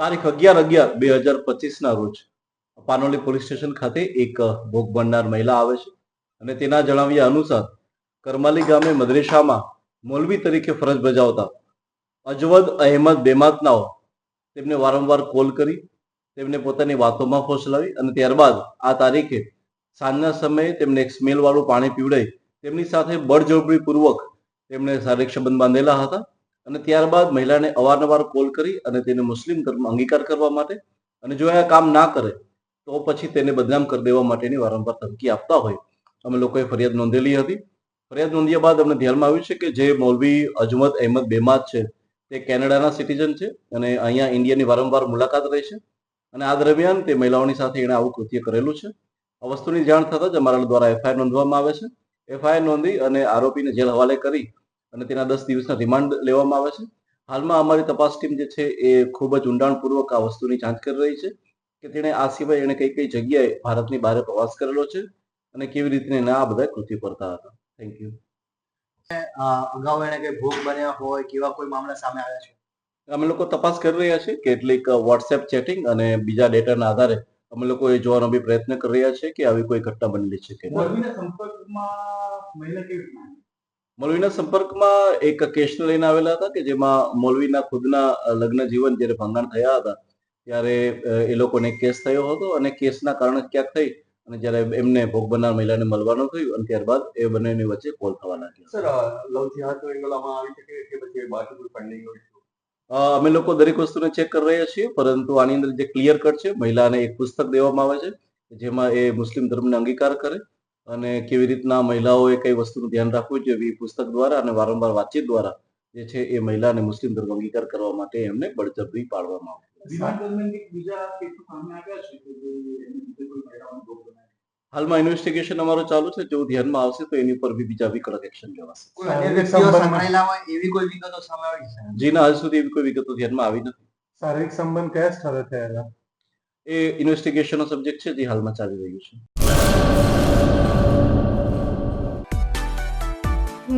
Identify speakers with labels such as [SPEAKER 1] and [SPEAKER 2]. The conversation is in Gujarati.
[SPEAKER 1] તારીખ અગિયાર અગિયાર બે હજાર પચીસના રોજ પાનોલી પોલીસ સ્ટેશન ખાતે એક ભોગ બનનાર મહિલા આવે છે. અને તેના જણાવ્યા અનુસાર કરમાલી ગામે મદ્રેસામાં મૌલવી તરીકે ફરજ બજાવતા અજવદ અહેમદ બેમાતનાઓ તેમને વારંવાર કોલ કરી, તેમને પોતાની વાતોમાં ફોસલાવી અને ત્યારબાદ આ તારીખે સાંજના સમયે તેમને એક સ્મેલવાળું પાણી પીવડાઈ તેમની સાથે બળજબરીપૂર્વક તેમણે શારીરિક સંબંધ બાંધેલા હતા. અને ત્યારબાદ મહિલાને અવારનવાર કોલ કરી અને તેને મુસ્લિમ ધર્મ અંગીકાર કરવા માટે અને જો આ કામ ના કરે, તો પછી તેને બદનામ કરી દેવા માટેની વારંવાર ધમકી આપતા હોય. અમે લોકોએ ફરિયાદ નોંધેલી હતી. ફરિયાદ નોંધ્યા બાદ અમને ધ્યાનમાં આવ્યું છે કે જે મૌલવી અજમત અહેમદ બેમાદ છે, તે કેનેડાના સિટીઝન છે અને અહીંયા ઇન્ડિયાની વારંવાર મુલાકાત રહી છે. અને આ દરમિયાન તે મહિલાઓની સાથે એણે આવું કૃત્ય કરેલું છે. આ વસ્તુની જાણ થતાં જ અમારા દ્વારા એફઆઈઆર નોંધવામાં આવે છે. એફઆઈઆર નોંધી અને આરોપીને જેલ હવાલે કરી અને તેના દસ દિવસના રિમાન્ડ લેવામાં આવે છે. હાલમાં અમારી તપાસ ટીમ જે છે એ ખૂબ જ ઊંડાણપૂર્વક આ વસ્તુની જાંચ કરી રહી છે કે તેણે આ સિવાય એણે કઈ કઈ જગ્યાએ ભારતની બહાર પ્રવાસ કરેલો છે અને કેવી રીતે એના આ બધા કૃત્યો કરતા હતા. થેન્ક યુ
[SPEAKER 2] અગાઉ એને કઈ ભોગ બન્યા હોય કેવા કોઈ મામલા સામે આવ્યા છે?
[SPEAKER 1] અમે લોકો તપાસ કરી રહ્યા છીએ. કેટલીક વોટ્સએપ ચેટિંગ અને બીજા ડેટાના આધારે અમે લોકો એ જોવાનો બી પ્રયત્ન કરી રહ્યા છીએ કે આવી કોઈ ઘટના બનેલી છે કે.
[SPEAKER 2] સંપર્કમાં મહિલા કેવી?
[SPEAKER 1] મૌલવીના સંપર્કમાં એક કેસને લઈને આવેલા હતા કે જેમાં મૌલવીના ખુદના લગ્ન જીવન જ્યારે ભંગાણ થયા હતા ત્યારે એ લોકોને કેસ થયો હતો અને કેસના કારણે ક્યાંક થઈ અને જ્યારે એમને ભોગ બનનાર મહિલાને મળવાનું થયું અને ત્યારબાદ એ બંનેની વચ્ચે કોલ થવા લાગ્યો.
[SPEAKER 2] સર લવ જિહાદ એંગલમાં આવી શકે કે પછી બાકી કોઈ ફંડિંગ હોય
[SPEAKER 1] અમે લોકો દરેક વસ્તુને ચેક કરી રહ્યા છીએ પરંતુ આની અંદર જે ક્લિયર કટ છે મહિલાને એક પુસ્તક દેવામાં આવે છે જેમાં એ મુસ્લિમ ધર્મને અંગીકાર કરે. અને કેવી રીતના મહિલાઓએ કઈ વસ્તુનું ધ્યાન રાખવું જોઈએ એ પુસ્તક દ્વારા અને વારંવાર વાતચીત દ્વારા જે છે એ મહિલાને મુસ્લિમ ધર્મ અંગીકાર કરવા માટે એમને બળજબરી પાડવામાં આવે
[SPEAKER 2] જે?
[SPEAKER 1] હાલમાં ઇન્વેસ્ટિગેશન અમારું ચાલુ છે. જો ધ્યાનમાં આવશે તો એની ઉપર બી બીજા બી કડક એક્શન લેવાશે
[SPEAKER 2] એવી કોઈ વિગતો સામે આવી છે?
[SPEAKER 1] જીના હાલ સુધી એવી કોઈ વિગતો ધ્યાનમાં આવી નથી.
[SPEAKER 3] શારીરિક સંબંધ કયા સ્થળે થયેલા?
[SPEAKER 1] એ ઇન્વેસ્ટિગેશનનો સબ્જેક્ટ છે જે હાલમાં ચાલી રહ્યું છે.